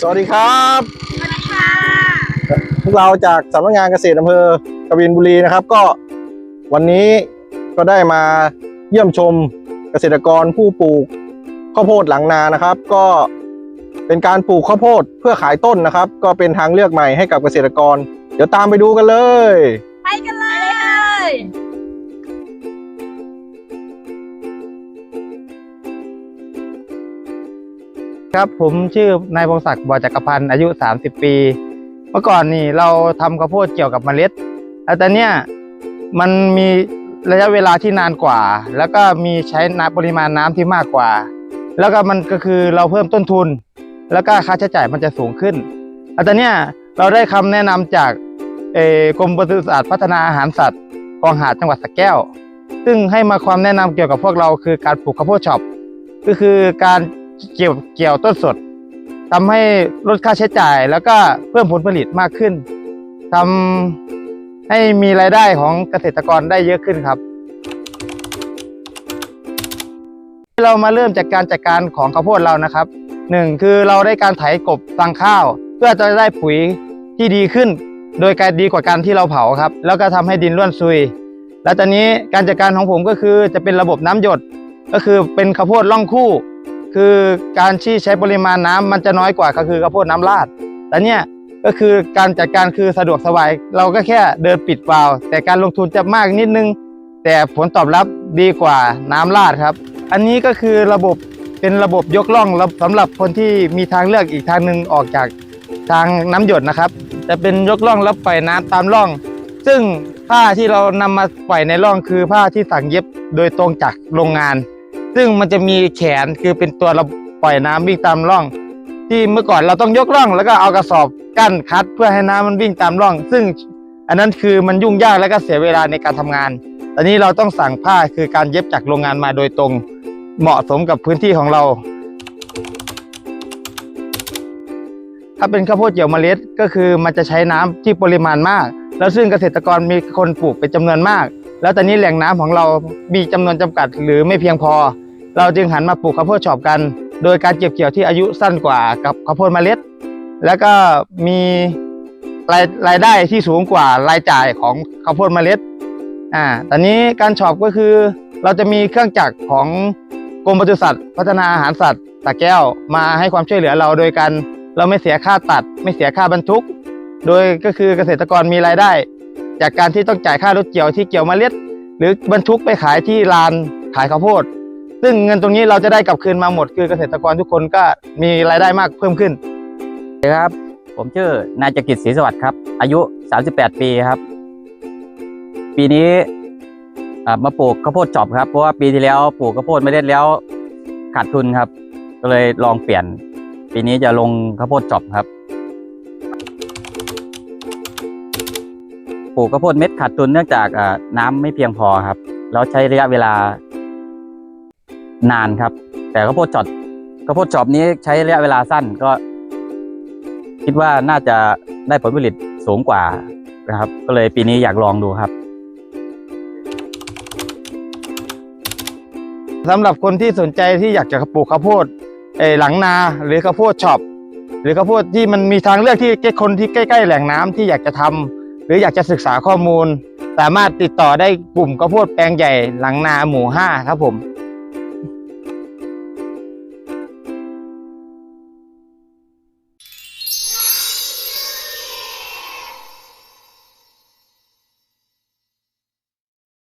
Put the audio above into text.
สวัสดีครับสวัสดีค่ะพวกเราจากสำนักงานเกษตรอำเภอกบินบุรีนะครับ ก็วันนี้ก็ได้มาเยี่ยมชมเกษตรกรผู้ปลูกข้าวโพดหลังนานะครับ ก็เป็นการปลูกข้าวโพดเพื่อขายต้นนะครับ ก็เป็นทางเลือกใหม่ให้กับเกษตรกร เดี๋ยวตามไปดูกันเลย ครับผมชื่อนายพงศักดิ์บ่อจักรพันธ์อายุ 30 ปี เมื่อก่อนนี่เราทำข้าวโพดเกี่ยวกับเมล็ดแล้วแต่เนี้ยมันมีระยะเวลาที่นานกว่า แล้วก็มีใช้น้ำปริมาณน้ำที่มากกว่า แล้วก็มันก็คือเราเพิ่มต้นทุน แล้วก็ค่าใช้จ่ายมันจะสูงขึ้นแล้วแต่เนี้ยเราได้คำแนะนำจากกรมปศุสัตว์พัฒนาอาหารสัตว์กองหาดจังหวัดสระแก้ว ซึ่งให้มาความแนะนำเกี่ยวกับพวกเราคือการปลูกข้าวโพดช็อปก็คือการ เกี่ยวเกี่ยวต้นสดทำให้ลดค่าใช้จ่ายแล้วก็เพิ่มผลผลิตมากขึ้นทำให้มีรายได้ของเกษตรกรได้เยอะขึ้นครับ เรามาเริ่มจากการจัดการของข้าวโพดเรานะครับหนึ่งคือเราได้การไถกบตังข้าว เพื่อจะได้ปุ๋ยที่ดีขึ้น โดยการดีกว่าการที่เราเผาครับ แล้วก็ทำให้ดินร่วนซุย แล้วตอนนี้การจัดการของผมก็คือจะเป็นระบบน้ำหยด ก็คือเป็นข้าวโพดล่องคู่ คือการที่ใช้ปริมาณน้ำมันจะน้อยกว่าก็คือข้าวโพดน้ำราดแต่เนี่ยก็คือการจัดการคือสะดวกสบาย เราก็แค่เดินปิดวาล์วแต่การลงทุนจะมากนิดนึง แต่ผลตอบรับดีกว่าน้ำราดครับ อันนี้ก็คือระบบเป็นระบบยกล่องสำหรับคนที่มีทางเลือกอีกทางหนึ่งออกจากทางน้ำหยดนะครับ จะเป็นยกล่องแล้วปล่อยน้ำตามร่อง ซึ่งผ้าที่เรานำมาปล่อยในร่องคือผ้าที่สั่งเย็บโดยตรงจากโรงงาน ซึ่งมันจะมีแขนคือเป็นตัวเราปล่อยน้ำวิ่งตามร่อง ที่เมื่อก่อนเราต้องยกร่อง แล้วก็เอากระสอบกั้นคัด เพื่อให้น้ำมันวิ่งตามร่อง ซึ่งอันนั้นคือมันยุ่งยากและก็เสียเวลาในการทำงาน ตอนนี้เราต้องสั่งผ้าคือการเย็บจากโรงงานมาโดยตรง เหมาะสมกับพื้นที่ของเรา ถ้าเป็นข้าวโพดเกี่ยวเมล็ด ก็คือมันจะใช้น้ำที่ปริมาณมาก แล้วซึ่งเกษตรกรมีคนปลูกเป็นจำนวนมาก แล้วตอนนี้แหล่งน้ำของเรามีจำนวนจำกัดหรือไม่เพียงพอ เราจึงหันมาปลูกข้าวโพดชอปกัน โดยการเก็บเกี่ยวที่อายุสั้นกว่ากับข้าวโพดเมล็ด แล้วก็มีรายรายได้ที่สูงกว่ารายจ่ายของข้าวโพดเมล็ดอ่าตอนนี้การชอปก็คือ เราจะมีเครื่องจักรของกรมปศุสัตว์ พัฒนาอาหารสัตว์ตะแก้วมาให้ความช่วยเหลือเราโดยการเราไม่เสียค่าตัด ไม่เสียค่าบรรทุก โดยก็คือเกษตรกรมีรายได้ จากการที่ต้องจ่ายค่ารถเกี่ยวที่เกี่ยวเมล็ด หรือบรรทุกไปขายที่ลานขายข้าวโพด ซึ่งเงินตรงนี้เราจะได้กลับคืนมาหมด คือเกษตรกรทุกคนก็มีรายได้มากเพิ่มขึ้นครับ ผมชื่อนายจักริดศรีสวัสดิ์ครับ อายุ 38 ปีครับ ปีนี้มาปลูกข้าวโพดจอบครับ เพราะว่าปีที่แล้วปลูกข้าวโพดไม่ได้แล้วขาดทุนครับ ก็เลยลองเปลี่ยน ปีนี้จะลงข้าวโพดจอบครับปลูกข้าวโพดเม็ดขาดทุนเนื่องจากน้ำไม่เพียงพอครับ แล้วใช้ระยะเวลา นานครับ แต่ข้าวโพดจอบข้าวโพดจอบนี้ใช้ระยะเวลาสั้นก็ คิดว่าน่าจะได้ผลผลิตสูงกว่านะครับ ก็เลยปีนี้อยากลองดูครับสำหรับคนที่สนใจที่อยากจะปลูกข้าวโพดเอหลังนาหรือข้าวโพดช็อปหรือข้าวโพดที่มันมีทางเลือกที่คนที่ใกล้ ๆ แหล่งน้ำที่อยากจะทำหรืออยากจะศึกษาข้อมูล สามารถติดต่อได้กลุ่มข้าวโพดแปลงใหญ่หลังนาหมู่ห้าครับผม